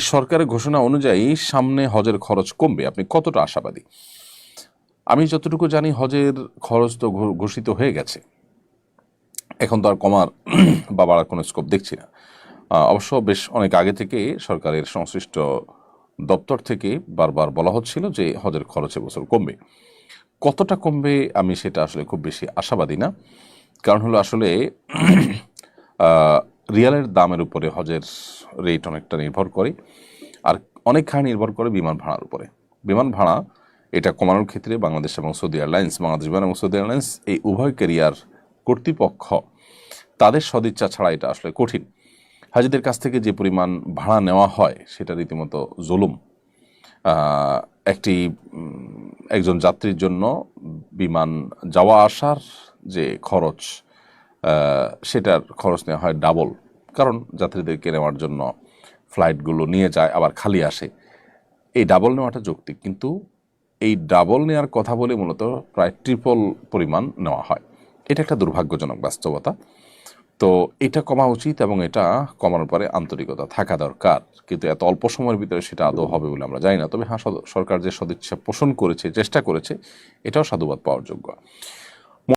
সরকারের ঘোষণা অনুযায়ী সামনে হজের খরচ কমবে। আপনি কতটা আশাবাদী? আমি যতটুকু জানি হজের খরচ তো ঘোষিত হয়ে গেছে। এখন তো আর কমার বা বাড়ার কোনো স্কোপ দেখছি না। অবশ্য বেশ অনেক আগে থেকে সরকারের সংশ্লিষ্ট দপ্তর থেকে বারবার বলা হচ্ছিল যে হজের খরচ বছর কমবে। কতটা কমবে আমি সেটা আসলে খুব বেশি আশাবাদী না। কারণ হলো আসলে রিয়ালের দামের উপরে হজের রেট অনেকটা নির্ভর করে, আর অনেকখানি নির্ভর করে বিমান ভাড়ার উপরে। বিমান ভাড়া এটা কমানোর ক্ষেত্রে বাংলাদেশ এবং সৌদি এয়ারলাইন্স বাংলাদেশ বিমান এবং সৌদি এয়ারলাইন্স এই উভয় ক্যারিয়ার কর্তৃপক্ষ তাদের সদিচ্ছা ছাড়া এটা আসলে কঠিন। হাজিদের কাছ থেকে যে পরিমাণ ভাড়া নেওয়া হয়, সেটা রীতিমতো জুলুম। একটি একজন যাত্রীর জন্য বিমান যাওয়া আসার যে খরচ সেটার খরচ নেওয়া হয় ডাবল কারণ যাত্রীদেরকে নেওয়ার জন্য ফ্লাইটগুলো নিয়ে যায়, আবার খালি আসে। এই ডাবল নেওয়াটা যৌক্তিক, কিন্তু এই ডাবল নেওয়ার কথা বলে মূলত প্রায় ট্রিপল পরিমাণ নেওয়া হয়। এটা একটা দুর্ভাগ্যজনক বাস্তবতা। তো এটা কমা উচিত এবং এটা কমানোর পরে আন্তরিকতা থাকা দরকার। কিন্তু এত অল্প সময়ের ভিতরে সেটা আদৌ হবে বলে আমরা জানি না। তবে হ্যাঁ সরকার যে সদিচ্ছা পোষণ করেছে, চেষ্টা করেছে, এটাও সাধুবাদ পাওয়ার যোগ্য।